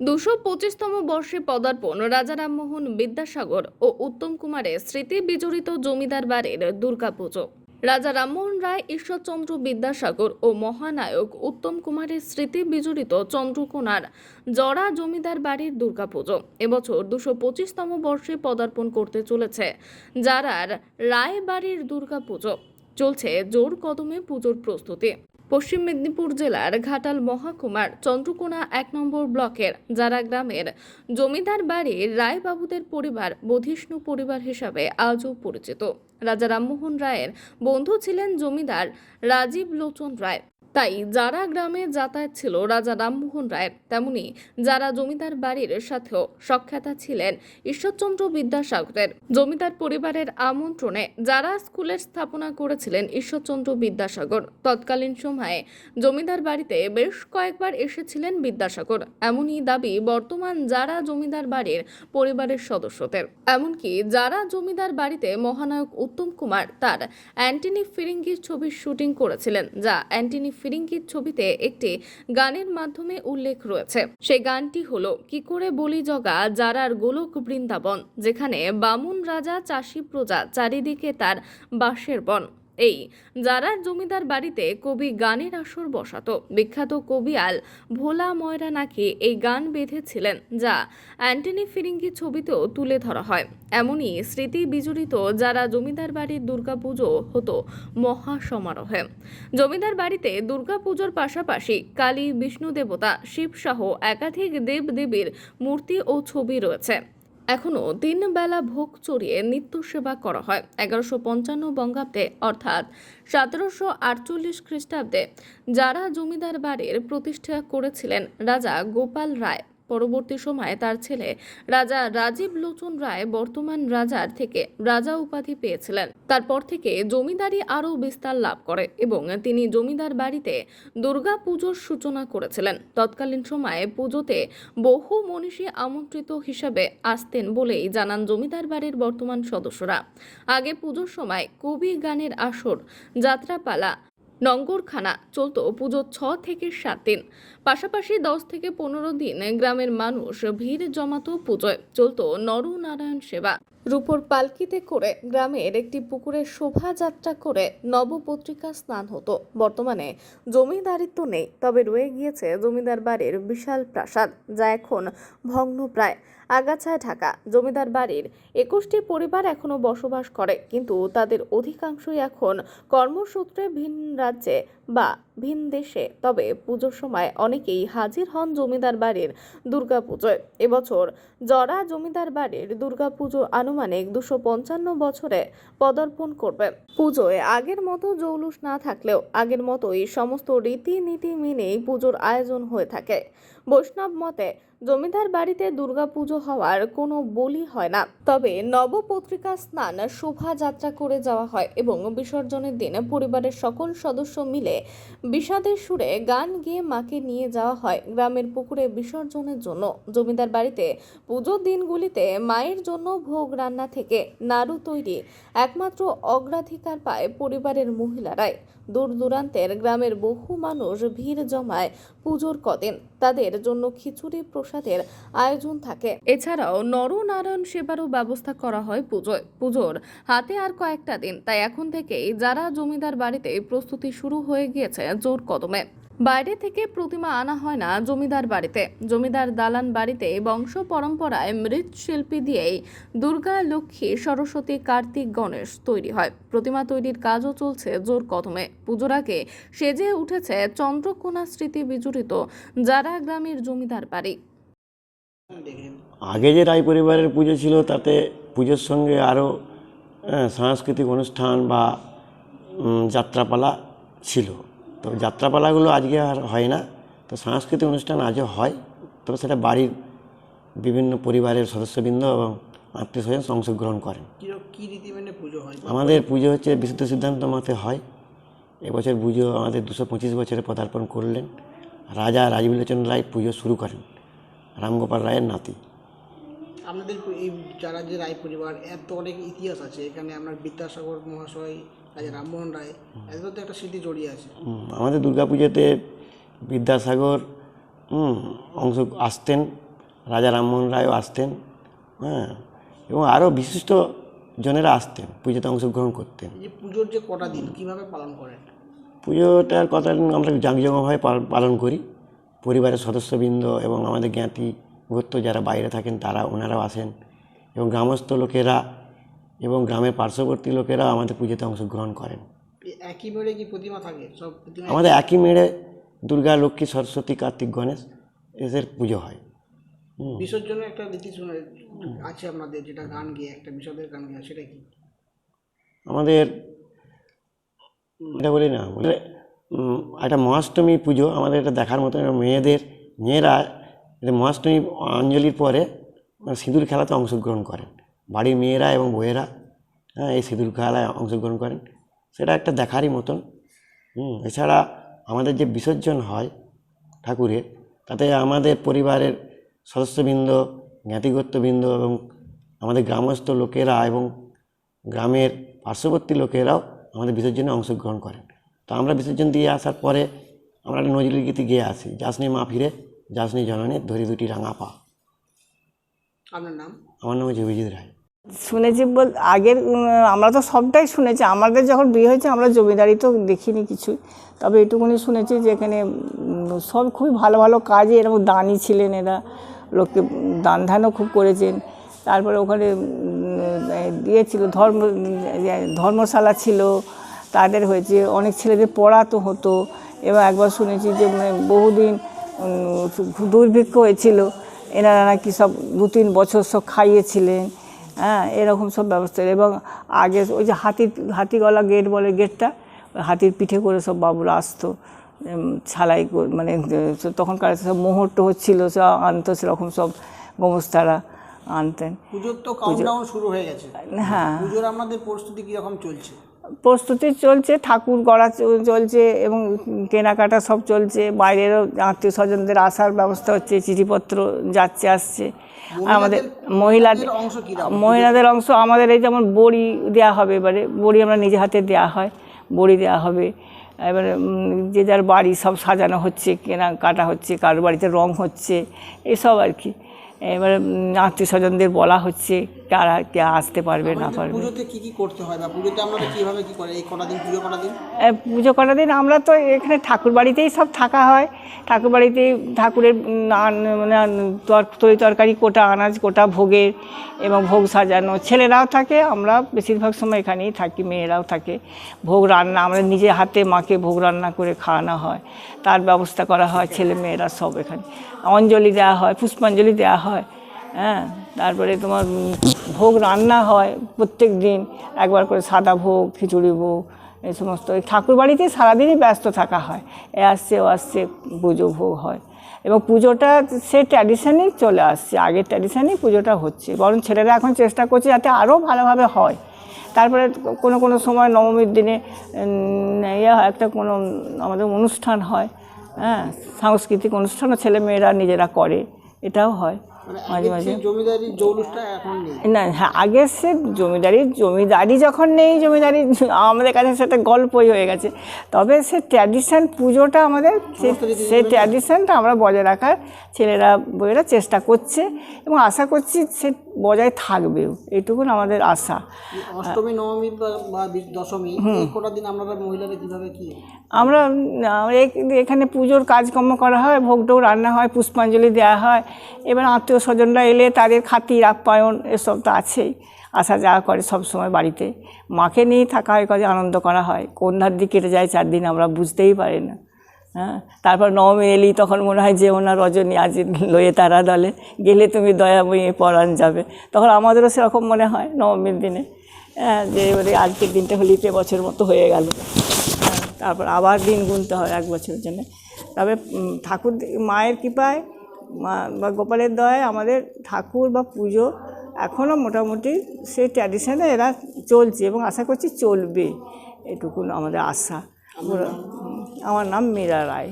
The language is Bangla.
দুশো পঁচিশতম বর্ষে পদার্পণ রাজা রামমোহন বিদ্যাসাগর ও উত্তম কুমারের স্মৃতি বিজড়িত জমিদার বাড়ির দুর্গাপুজো। রাজা রামমোহন রায়, ঈশ্বরচন্দ্র বিদ্যাসাগর ও মহানায়ক উত্তম কুমারের স্মৃতি বিজড়িত চন্দ্রকোনার জরা জমিদার বাড়ির দুর্গাপুজো। এবছর দুশো পঁচিশতম বর্ষে পদার্পণ করতে চলেছে যারার রায় বাড়ির দুর্গাপুজো। চলছে জোর কদমে পুজোর প্রস্তুতি। পশ্চিম মেদিনীপুর জেলার ঘাটাল মহাকুমার চন্দ্রকোনা এক নম্বর ব্লকের যারা গ্রামের জমিদার বাড়ির রায়বাবুদের পরিবার বধিষ্ণু পরিবার হিসাবে আজও পরিচিত। রাজা রামমোহন রায়ের বন্ধু ছিলেন জমিদার রাজীব লোচন রায়। তাই যারা গ্রামে যাতায়াত ছিল, রাজা রামমোহন রায়ের তেমনি যারা জমিদার বাড়ির সাথেও সখ্যাতা ছিলেন, ঈশ্বরচন্দ্র বিদ্যাসাগরের জমিদার পরিবারের আমন্ত্রণে যারা স্কুলের স্থাপনা করেছিলেন ঈশ্বরচন্দ্র বিদ্যাসাগর, তৎকালীন সময়ে জমিদার বাড়িতে বেশ কয়েকবার এসেছিলেন বিদ্যাসাগর। এমনই দাবি বর্তমান যারা জমিদার বাড়ির পরিবারের সদস্যদের। এমনকি যারা জমিদার বাড়িতে মহানায়ক উত্তম কুমার তার অ্যান্টনি ফিরিঙ্গির ছবির শুটিং করেছিলেন, যা অ্যান্টনি ফিরিঙ্গির ছবিতে একটি গানের মাধ্যমে উল্লেখ রয়েছে। সেই গানটি হলো, কি করে বলি জগা যারার গোলক বৃন্দাবন যেখানে বামুন রাজা চাষি প্রজা চারিদিকে তার বাঁশের বন। এই যারার জমিদার বাড়িতে কবি গানের আসর বসাত, বিখ্যাত কবি আল ভোলা ময়রা নাকি এই গান বেঁধেছিলেন, যা অ্যান্টনি ফিরিঙ্গি ছবিতেও তুলে ধরা হয়। এমনই স্মৃতি বিজড়িত যারা জমিদার বাড়ির দুর্গাপুজো হতো মহা সমারোহে জমিদার বাড়িতে দুর্গাপুজোর পাশাপাশি কালী, বিষ্ণু দেবতা শিব সহ একাধিক দেব দেবীর মূর্তি ও ছবি রয়েছে। এখনও দিনবেলা ভোগ চড়িয়ে নিত্য সেবা করা হয়। এগারোশো পঞ্চান্ন বঙ্গাব্দে, অর্থাৎ সতেরোশো আটচল্লিশ খ্রিস্টাব্দে, যারা জমিদার বাড়ির প্রতিষ্ঠা করেছিলেন, রাজা গোপাল রায়। পরবর্তী সময়ে তার ছেলে রাজা রাজীব লোচন রায় বর্তমান রাজার থেকে রাজা উপাধি পেয়েছিলেন। তারপর থেকে জমিদারি আরও বিস্তার লাভ করে এবং তিনি জমিদার বাড়িতে দুর্গা পুজোর সূচনা করেছিলেন। তৎকালীন সময়ে পুজোতে বহু মনীষী আমন্ত্রিত হিসাবে আসতেন বলেই জানান জমিদার বাড়ির বর্তমান সদস্যরা। আগে পুজোর সময় কবি গানের আসর, যাত্রাপালা নঙ্গরখানা চলত পুজো ছ থেকে সাত দিন। পাশাপাশি দশ থেকে পনেরো দিন গ্রামের মানুষ ভিড় জমাতো পুজোয়। চলত নরনারায়ণ সেবা। রূপর পালকিতে করে গ্রামের একটি পুকুরে শোভাযাত্রা করে নবপত্রিকা স্নান হতো। বর্তমানে জমিদারিত্ব নেই, তবে রয়ে গিয়েছে জমিদার বাড়ির বিশাল প্রাসাদ, যা এখন ভগ্নপ্রায় আগাছায় ঢাকা, জমিদার বাড়ির একুশটি পরিবার এখনও বসবাস করে, কিন্তু তাদের অধিকাংশই এখন কর্মসূত্রে ভিন রাজ্যে বা ভিন দেশে, তবে পুজোর সময় অনেকেই হাজির হন জমিদার বাড়ির দুর্গাপুজোয়। এবছর জরা জমিদার বাড়ির দুর্গাপুজো আনুমানিক দুশো পঞ্চান্ন বছরে পদার্পণ করবে। পুজোয় আগের মতো জৌলুস না থাকলেও আগের মতোই সমস্ত রীতিনীতি মেনেই পুজোর আয়োজন হয়ে থাকে। বৈষ্ণব মতে, জমিদার বাড়িতে দুর্গাপুজো হওয়ার কোনো বলি হয় না। তবে নবপত্রিকা স্নান, শোভাযাত্রা করে যাওয়া হয় এবং বিসর্জনের দিন পরিবারের সকল সদস্য মিলে বিষাদের সুরে গান গেয়ে মাকে নিয়ে যাওয়া হয় গ্রামের পুকুরে বিসর্জনের জন্য। জমিদার বাড়িতে পুজোর দিনগুলিতে মায়ের জন্য ভোগ রান্না থেকে নাড়ু তৈরি একমাত্র অগ্রাধিকার পায় পরিবারের মহিলারাই। দূর দূরান্তের গ্রামের বহু মানুষ ভিড় জমায় পুজোর কদিন। তাদের জন্য খিচুড়ি প্রসাদের আয়োজন থাকে। এছাড়াও নরনারায়ণ সেবারও ব্যবস্থা করা হয় পুজোয়। পুজোর হাতে আর কয়েকটা দিন। তাই এখন থেকেই যারা জমিদার বাড়িতে প্রস্তুতি শুরু হয়ে গিয়েছে জোর কদমে। বাইরে থেকে প্রতিমা আনা হয় না জমিদার বাড়িতে। জমিদার দালান বাড়িতে বংশ পরম্পরায় মৃৎশিল্পী দিয়েই দুর্গা লক্ষ্মী, সরস্বতী, কার্তিক, গণেশ তৈরি হয়। প্রতিমা তৈরির কাজও চলছে জোর কদমে। পুজোর আগে সেজে উঠেছে চন্দ্রকোনা স্মৃতি বিজড়িত যারা গ্রামের জমিদার বাড়ি। আগে যে রায় পরিবারের পুজো ছিল, তাতে পুজোর সঙ্গে আরও সাংস্কৃতিক অনুষ্ঠান বা যাত্রাপালা ছিল। তো যাত্রাপালাগুলো আজকে আর হয় না। তো সাংস্কৃতিক অনুষ্ঠান আজও হয়। তবে সেটা বাড়ির বিভিন্ন পরিবারের সদস্যবৃন্দ এবং আত্মীয় স্বজন অংশগ্রহণ করেন। আমাদের পুজো হচ্ছে বিশুদ্ধ সিদ্ধান্ত মতে হয়। এবছর পুজো আমাদের দুশো পঁচিশ বছরে পদার্পণ করলেন। রাজা রাজবিলোচন রায় পুজো শুরু করেন। রামগোপাল রায়ের নাতি। আপনাদের এই যারা যে রায় পরিবার এর তো অনেক ইতিহাস আছে। এখানে আপনার বিদ্যাসাগর মহাশয় রাজা রামমোহন রায় এদের তো একটা স্মৃতি জড়িয়ে আছে। আমাদের দুর্গাপুজোতে বিদ্যাসাগর অংশ আসতেন রাজা রামমোহন রায়ও আসতেন হ্যাঁ এবং আরও বিশিষ্ট জনেরা আসতেন পুজোতে অংশগ্রহণ করতেন। এই পুজোর যে কটা দিন কীভাবে পালন করেন? পুজোটার কথা আমরা জাঁকজমকভাবে পালন করি। পরিবারের সদস্যবৃন্দ এবং আমাদের জ্ঞাতি গোত্র যারা বাইরে থাকেন তারা ওনারাও আসেন। এবং গ্রামস্থ লোকেরা এবং গ্রামের পার্শ্ববর্তী লোকেরা আমাদের পুজোতে অংশগ্রহণ করেন। একই মেরে কি প্রতিমা থাকে? সব আমাদের একই মেড়ে দুর্গা লক্ষ্মী সরস্বতী কার্তিক গণেশ এদের পুজো হয়। বিসর্জনের একটা রীতি শুনে আছে আপনাদের যেটা গান গিয়ে একটা বিসর্জনের গান গিয়ে সেটা কি? আমাদের এটা বলি না বলে একটা মহাষ্টমী পুজো আমাদের এটা দেখার মতো মেয়েদের মেয়েরা মহাষ্টমী অঞ্জলির পরে মানে সিঁদুর খেলাতে অংশগ্রহণ করেন। বাড়ির মেয়েরা এবং বউয়েরা হ্যাঁ এই সিঁদুর খেলায় অংশগ্রহণ করেন। সেটা একটা দেখারই মতন। হুম, এছাড়া আমাদের যে বিসর্জন হয় ঠাকুরের তাতে আমাদের পরিবারের সদস্যবৃন্দ জ্ঞাতিগত্যবৃন্দ এবং আমাদের গ্রামস্থ লোকেরা এবং গ্রামের পার্শ্ববর্তী লোকেরাও আমাদের বিসর্জনে অংশগ্রহণ করেন। তো আমরা বিসর্জন দিয়ে আসার পরে আমরা একটা নজরুল গীতি গেয়ে আসি যাসনি মা ফিরে যাসনি জননী ধরি দুটি রাঙা পা। আপনার নাম? আমার নাম হচ্ছে অভিজিৎ রায়। শুনেছি বল আগের আমরা তো সবটাই শুনেছি। আমাদের যখন বিয়ে হয়েছে আমরা জমিদারি তো দেখিনি কিছু তবে এটুকুনি শুনেছি যে এখানে সব খুবই ভালো ভালো কাজে এরকম দানি ছিলেন এরা। লোককে দান ধ্যানও খুব করেছেন। তারপরে ওখানে এ, দিয়েছিল ধর্ম ধর্মশালা ছিল। তাদের হয়েছে অনেক ছেলেদের পড়াতো হতো। এবং একবার শুনেছি যে মানে বহুদিন দুর্ভিক্ষ হয়েছিল। এনারা নাকি সব দু তিন বছর সব খাইয়েছিলেন। হ্যাঁ এরকম সব ব্যবস্থা। এবং আগে ওই যে হাতির হাতিগলা গেট বলে গেটটা ওই হাতির পিঠে করে সব বাবুরা আসতো ছালাই মানে তখনকার সব মোহর টোহর ছিল সব আনতো সেরকম সব গোমস্তারা আনতেন। পুজোর তো কাউন্টডাউন শুরু হয়ে গেছে। হ্যাঁ। পুজোর আমাদের প্রস্তুতি কীরকম চলছে? প্রস্তুতি চলছে ঠাকুর গড়া চলছে এবং কেনাকাটা সব চলছে বাইরেরও আত্মীয় স্বজনদের আসার ব্যবস্থা হচ্ছে চিঠিপত্র যাচ্ছে আসছে। আর আমাদের মহিলাদের মহিলাদের অংশ আমাদের এই যেমন বড়ি দেওয়া হবে এবারে বড়ি আমরা নিজে হাতে দেওয়া হয় বড়ি দেওয়া হবে। এবারে যে যার বাড়ি সব সাজানো হচ্ছে কেনা কাটা হচ্ছে কারোর বাড়িতে রং হচ্ছে এসব আর কি। এবারে আত্মীয় স্বজনদের বলা হচ্ছে কারা কে আসতে পারবে না পারবে। পুজোতে কি কি করতে হয় বা পুজোতে আপনারা কীভাবে কি করে? এই কটা দিন পুজো কটা দিন? পুজো করার দিন আমরা তো এখানে ঠাকুর বাড়িতেই সব থাকা হয়। ঠাকুর বাড়িতেই ঠাকুরের মানে তরি তরকারি কোটা আনাজ কোটা ভোগের এবং ভোগ সাজানো। ছেলেরাও থাকে আমরা বেশিরভাগ সময় এখানেই থাকি মেয়েরাও থাকে। ভোগ রান্না আমরা নিজে হাতে মাকে ভোগ রান্না করে খাওয়ানো হয়। তার ব্যবস্থা করা হয় ছেলে মেয়েরা সব এখানে। অঞ্জলি দেওয়া হয় পুষ্পাঞ্জলি দেওয়া হয়। হ্যাঁ তারপরে তোমার ভোগ রান্না হয় প্রত্যেক দিন। একবার করে সাদা ভোগ খিচুড়ি ভোগ এই সমস্ত। এই ঠাকুর বাড়িতে সারাদিনই ব্যস্ত থাকা হয়। এ আসছে ও আসছে পুজো ভোগ হয়। এবং পুজোটা সে ট্র্যাডিশনেই চলে আসছে। আগের ট্র্যাডিশনেই পুজোটা হচ্ছে। বরং ছেলেরা এখন চেষ্টা করছে যাতে আরও ভালোভাবে হয়। তারপরে কোনো কোনো সময় নবমীর দিনে ইয়ে হয়, একটা কোনো আমাদের অনুষ্ঠান হয় হ্যাঁ? সাংস্কৃতিক অনুষ্ঠানও ছেলে মেয়েরা নিজেরা করে। এটাও হয়। মাঝে মাঝে। জমিদারি জৌলুসটা এখন নেই। না হ্যাঁ আগে সে জমিদারি জমিদারি যখন নেই জমিদারি আমাদের কাছে সেটা গল্পই হয়ে গেছে। তবে সে ট্র্যাডিশন পুজোটা আমাদের সেই ট্র্যাডিশনটা আমরা বজায় রাখার ছেলেরা বইয়েরা চেষ্টা করছে। এবং আশা করছি সে বজায় থাকবেও এইটুকুন আমাদের আশা। অষ্টমী নবমী বা- দশমী কটা দিন আপনারা মহিলারা কীভাবে কি? আমরা আমরা এখানে পুজোর কাজকর্ম করা হয় ভোগ টোগ রান্না হয় পুষ্পাঞ্জলি দেওয়া হয়। এবার আত্মীয় স্বজনরা এলে তাদের খাতির আপ্যায়ন এসব তো আছেই। আসা যাওয়া করে সব সময় বাড়িতে। মাকে নিয়েই থাকা হয় কাজে আনন্দ করা হয়। কোন ধার দিয়ে কেটে যায় চার দিন আমরা বুঝতেই পারি না। হ্যাঁ? তারপর নবমী এলি তখন মনে হয় যে ওনার রজনী আজ লয়ে তারা দলে। গেলে তুমি দয়াময়ী পরাণ যাবে। তখন আমাদেরও সেরকম মনে হয় নবমীর দিনে। হ্যাঁ যে এবারে আজকের দিনটা হলিতে বছর মতো হয়ে গেল। তারপর আবার দিন গুনতে হয় এক বছরের জন্য। তবে ঠাকুর মায়ের কৃপায় মা বা গোপালের দয়ায় আমাদের ঠাকুর বা পুজো এখনও মোটামুটি সেই ট্র্যাডিশনে এরা চলছে এবং আশা করছি চলবে। এটুকুন আমাদের আশা। আমার নাম মীরা রায়।